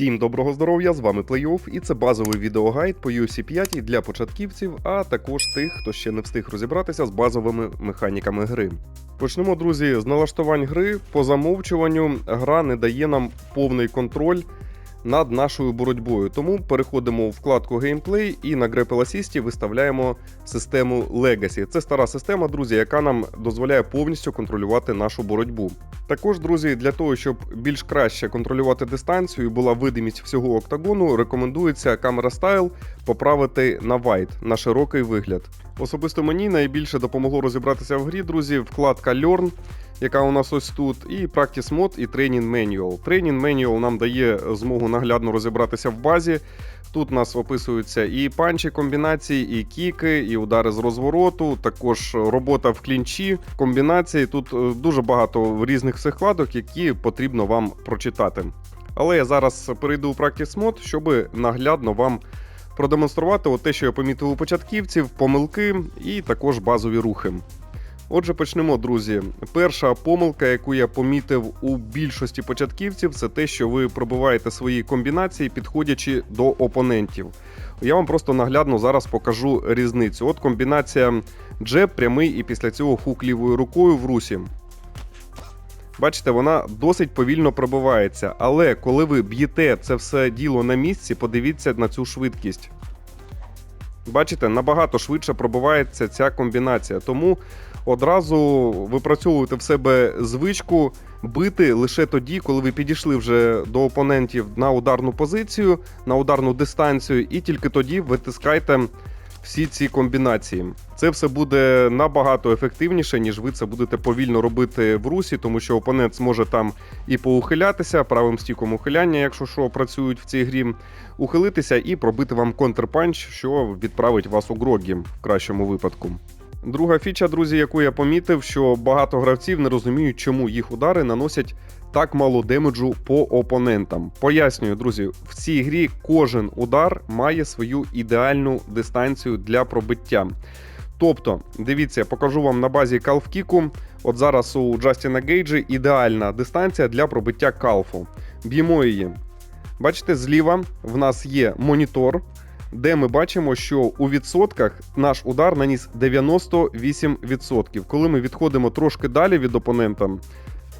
Всім доброго здоров'я! З вами Playoff і це базовий відеогайд по UFC 5 для початківців, а також тих, хто ще не встиг розібратися з базовими механіками гри. Почнемо, друзі, з налаштувань гри. По замовчуванню гра не дає нам повний контроль над нашою боротьбою. Тому переходимо у вкладку Gameplay і на Grapple Assist виставляємо систему Legacy. Це стара система, друзі, яка нам дозволяє повністю контролювати нашу боротьбу. Також, друзі, для того, щоб більш краще контролювати дистанцію і була видимість всього октагону, рекомендується камера стайл поправити на White, на широкий вигляд. Особисто мені найбільше допомогло розібратися в грі, друзі, вкладка Learn, яка у нас ось тут, і Practice Mode, і Training Manual. Training Manual нам дає змогу наглядно розібратися в базі. Тут у нас описуються і панчі комбінації, і кіки, і удари з розвороту, також робота в клінчі, комбінації. Тут е, дуже багато різних вкладок, які потрібно вам прочитати. Але я зараз перейду у Practice Mode, щоб наглядно вам продемонструвати от те, що я помітив у початківців, помилки і також базові рухи. Отже, почнемо, друзі. Перша помилка, яку я помітив у більшості початківців, це те, що ви пробиваєте свої комбінації, підходячи до опонентів. Я вам просто наглядно зараз покажу різницю. От комбінація джеб прямий і після цього хук лівою рукою в русі. Бачите, вона досить повільно пробивається. Але коли ви б'єте це все діло на місці, подивіться на цю швидкість. Бачите, набагато швидше пробивається ця комбінація. Тому одразу випрацьовуєте в себе звичку бити лише тоді, коли ви підійшли вже до опонентів на ударну позицію, на ударну дистанцію, і тільки тоді витискайте всі ці комбінації. Це все буде набагато ефективніше, ніж ви це будете повільно робити в русі, тому що опонент зможе там і поухилятися, правим стіком ухиляння, якщо що працюють в цій грі, ухилитися і пробити вам контрпанч, що відправить вас у грогі в кращому випадку. Друга фіча, друзі, яку я помітив, що багато гравців не розуміють, чому їх удари наносять так мало демеджу по опонентам. Пояснюю, друзі, в цій грі кожен удар має свою ідеальну дистанцію для пробиття. Тобто, дивіться, я покажу вам на базі калфкіку. От зараз у Джастіна Гейджі ідеальна дистанція для пробиття калфу. Б'ємо її. Бачите, зліва в нас є монітор, де ми бачимо, що у відсотках наш удар наніс 98%. Коли ми відходимо трошки далі від опонента,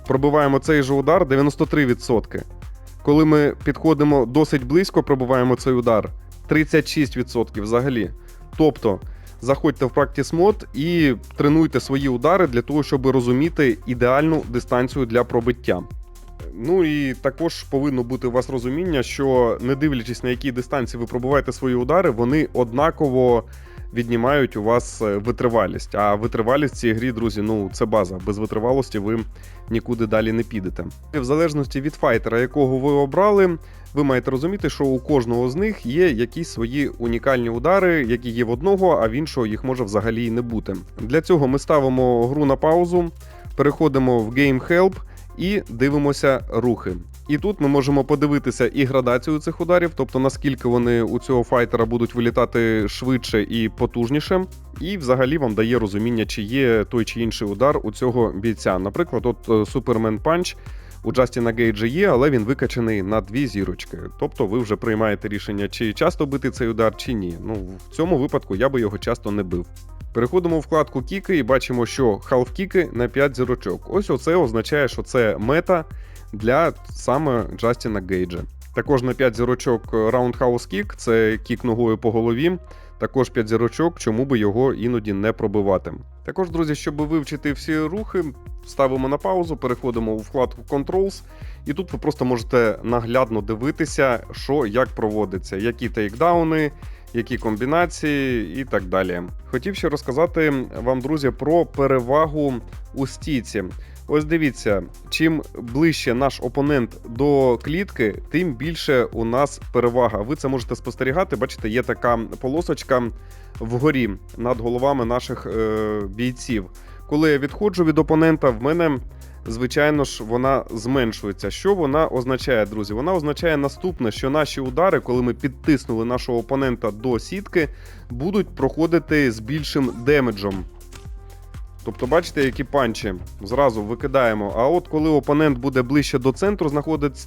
пробиваємо цей же удар 93%. Коли ми підходимо досить близько, пробиваємо цей удар 36% взагалі. Тобто, заходьте в Practice Mode і тренуйте свої удари для того, щоб розуміти ідеальну дистанцію для пробиття. Ну і також повинно бути у вас розуміння, що не дивлячись на якій дистанції ви пробуваєте свої удари, вони однаково віднімають у вас е, витривалість. А витривалість в цій грі, друзі, ну це база. Без витривалості ви нікуди далі не підете. В залежності від файтера, якого ви обрали, ви маєте розуміти, що у кожного з них є якісь свої унікальні удари, які є в одного, а в іншого їх може взагалі і не бути. Для цього ми ставимо гру на паузу, переходимо в Game Help і дивимося рухи. І тут ми можемо подивитися і градацію цих ударів, тобто наскільки вони у цього файтера будуть вилітати швидше і потужніше, і взагалі вам дає розуміння, чи є той чи інший удар у цього бійця. Наприклад, от Супермен Панч. У Джастіна Гейджа є, але він викачаний на дві зірочки. Тобто ви вже приймаєте рішення, чи часто бити цей удар, чи ні. Ну в цьому випадку я би його часто не бив. Переходимо у вкладку Кіки і бачимо, що халф-кіки на 5 зірочок. Ось оце означає, що це мета для саме Джастіна Гейджа. Також на 5 зірочок Roundhouse Kick, це кік ногою по голові. Також 5 зірочок, чому би його іноді не пробивати. Також, друзі, щоб вивчити всі рухи, ставимо на паузу, переходимо у вкладку Controls, і тут ви просто можете наглядно дивитися, що як проводиться, які тейкдауни, які комбінації і так далі. Хотів ще розказати вам, друзі, про перевагу у стійці. Ось дивіться, чим ближче наш опонент до клітки, тим більше у нас перевага. Ви це можете спостерігати. Бачите, є така полосочка вгорі над головами наших е, бійців. Коли я відходжу від опонента, в мене. Звичайно ж, вона зменшується. Що вона означає, друзі? Вона означає наступне, що наші удари, коли ми підтиснули нашого опонента до сітки, будуть проходити з більшим демеджем. Тобто, бачите, які панчі зразу викидаємо. А от коли опонент буде ближче до центру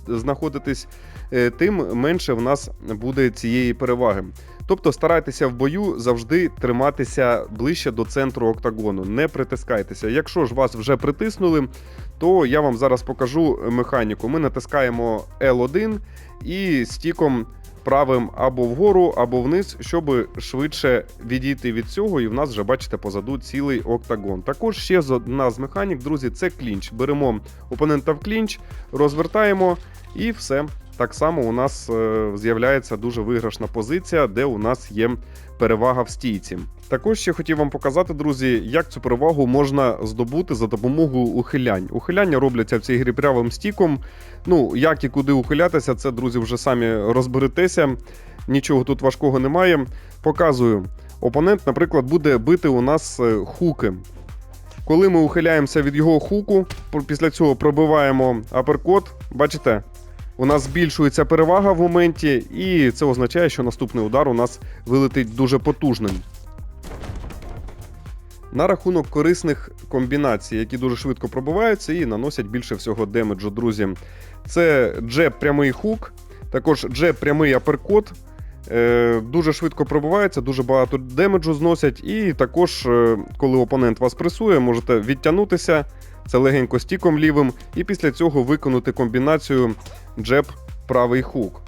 знаходитись, е, тим менше в нас буде цієї переваги. Тобто старайтеся в бою завжди триматися ближче до центру октагону, не притискайтеся. Якщо ж вас вже притиснули, то я вам зараз покажу механіку. Ми натискаємо L1 і стіком правим або вгору, або вниз, щоб швидше відійти від цього, і в нас вже бачите позаду цілий октагон. Також ще одна з механік, друзі, це клінч. Беремо опонента в клінч, розвертаємо і все. Так само у нас е, з'являється дуже виграшна позиція, де у нас є перевага в стійці. Також ще хотів вам показати, друзі, як цю перевагу можна здобути за допомогою ухилянь. Ухиляння робляться в цій грі прямим стіком. Ну, як і куди ухилятися, це, друзі, вже самі розберетеся. Нічого тут важкого немає. Показую. Опонент, наприклад, буде бити у нас е, хуки. Коли ми ухиляємося від його хуку, після цього пробиваємо аперкот, бачите, у нас збільшується перевага в моменті, і це означає, що наступний удар у нас вилетить дуже потужним. На рахунок корисних комбінацій, які дуже швидко пробиваються і наносять більше всього демеджу, друзі. Це джеб прямий хук, також джеб прямий аперкот. Е, дуже швидко пробиваються, дуже багато демеджу зносять. І також, е, коли опонент вас пресує, можете відтягнутися, це легенько стіком лівим, і після цього виконати комбінацію джеб правий хук.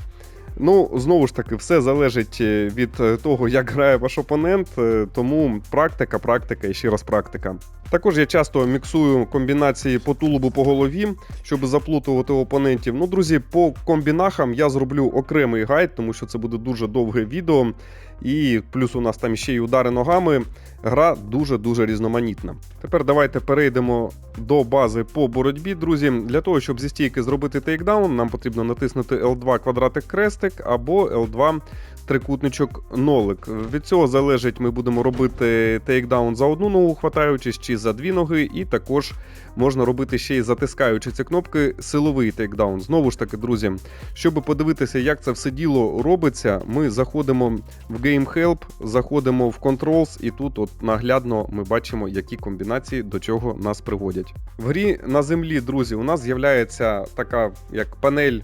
Ну, знову ж таки, все залежить е, від е, того, як грає ваш опонент, е, тому практика, практика і ще раз практика. Також я часто міксую комбінації по тулубу по голові, щоб заплутувати опонентів. Ну, друзі, по комбінахам я зроблю окремий гайд, тому що це буде дуже довге відео. І плюс у нас там ще й удари ногами. Гра дуже-дуже різноманітна. Тепер давайте перейдемо до бази по боротьбі, друзі. Для того, щоб зі стійки зробити тейкдаун, нам потрібно натиснути L2 квадратик крестик або L2 трикутничок нолик. Від цього залежить, ми будемо робити тейкдаун за одну ногу, хватаючись, чи за дві ноги, і також можна робити ще й затискаючи ці кнопки силовий тейкдаун. Знову ж таки, друзі, щоб подивитися, як це все діло робиться, ми заходимо в Game Help, заходимо в Controls, і тут от наглядно ми бачимо, які комбінації до чого нас приводять. В грі на землі, друзі, у нас з'являється така як панель.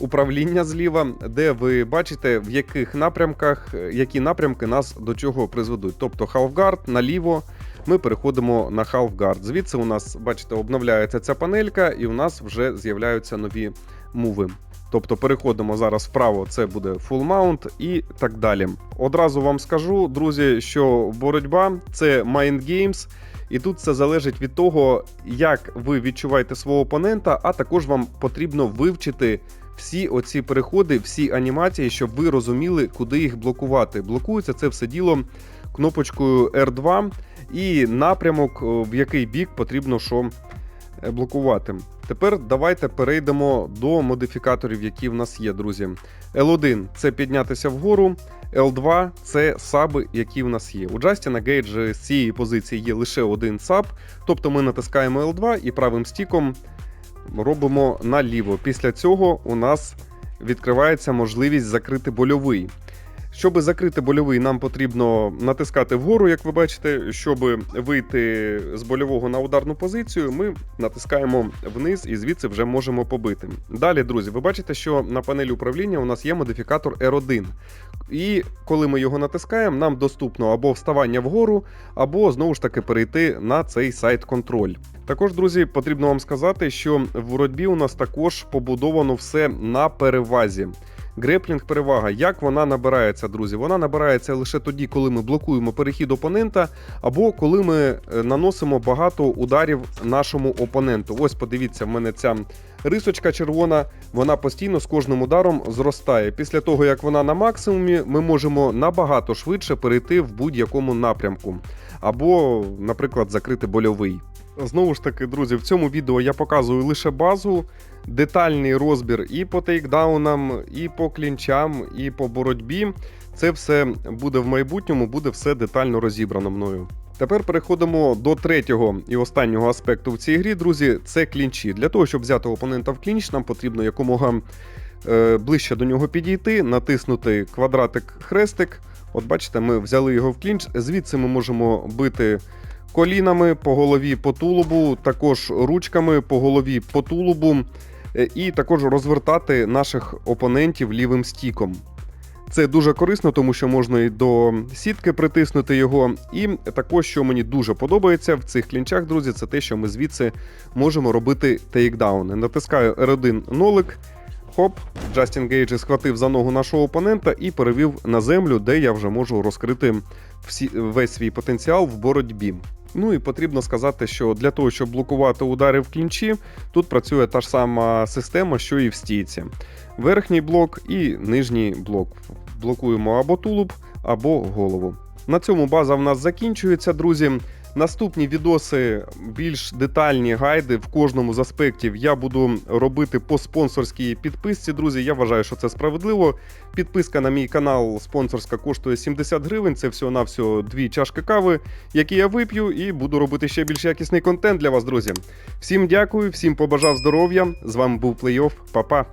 Управління зліва, де ви бачите, в яких напрямках, е, які напрямки нас до чого призведуть. Тобто Halfguard наліво ми переходимо на Halfguard. Звідси у нас, бачите, обновляється ця панелька, і у нас вже з'являються нові муви. Тобто переходимо зараз вправо, це буде full mount і так далі. Одразу вам скажу, друзі, що боротьба це mind games, і тут це залежить від того, як ви відчуваєте свого опонента, а також вам потрібно вивчити всі оці переходи, всі анімації, щоб ви розуміли, куди їх блокувати. Блокується це все діло кнопочкою R2 і напрямок, в який бік потрібно що е, блокувати. Тепер давайте перейдемо до модифікаторів, які в нас є, друзі. L1 це піднятися вгору, L2 це саби, які в нас є. У Джастіна Гейджа з цієї позиції є лише один саб, тобто ми натискаємо L2 і правим стіком робимо наліво. Після цього у нас відкривається можливість закрити больовий. Щоб закрити больовий, нам потрібно натискати вгору, як ви бачите. Щоб вийти з больового на ударну позицію, ми натискаємо вниз і звідси вже можемо побити. Далі, друзі, ви бачите, що на панелі управління у нас є модифікатор R1. І коли ми його натискаємо, нам доступно або вставання вгору, або знову ж таки перейти на цей сайт контроль. Також, друзі, потрібно вам сказати, що в боротьбі у нас також побудовано все на перевазі. Греплінг перевага. Як вона набирається, друзі? Вона набирається лише тоді, коли ми блокуємо перехід опонента, або коли ми е, наносимо багато ударів нашому опоненту. Ось подивіться, в мене ця рисочка червона, вона постійно з кожним ударом зростає. Після того, як вона на максимумі, ми можемо набагато швидше перейти в будь-якому напрямку. Або, наприклад, закрити больовий. Знову ж таки, друзі, в цьому відео я показую лише базу, детальний розбір і по тейкдаунам, і по клінчам, і по боротьбі. Це все буде в майбутньому, буде все детально розібрано мною. Тепер переходимо до третього і останнього аспекту в цій грі, друзі. Це клінчі. Для того, щоб взяти опонента в клінч, нам потрібно якомога е, ближче до нього підійти, натиснути квадратик хрестик. От бачите, ми взяли його в клінч. Звідси ми можемо бити колінами по голові по тулубу, також ручками по голові по тулубу, е, і також розвертати наших опонентів лівим стіком. Це дуже корисно, тому що можна і до сітки притиснути його. І також, що мені дуже подобається в цих клінчах, друзі, це те, що ми звідси можемо робити тейкдауни. Натискаю R1 нолик. Хоп, Джастін Гейджі схватив за ногу нашого опонента і перевів на землю, де я вже можу розкрити всі, весь свій потенціал в боротьбі. Ну і потрібно сказати, що для того, щоб блокувати удари в клінчі, тут працює та ж сама система, що і в стійці. Верхній блок і нижній блок. Блокуємо або тулуб, або голову. На цьому база в нас закінчується, друзі. Наступні відоси, більш детальні гайди в кожному з аспектів я буду робити по спонсорській підписці. Друзі, я вважаю, що це справедливо. Підписка на мій канал спонсорська коштує 70 гривень. Це всього-навсього дві чашки кави, які я вип'ю, і буду робити ще більш якісний контент для вас, друзі. Всім дякую, всім побажав здоров'я. З вами був Плейофф. Па-па.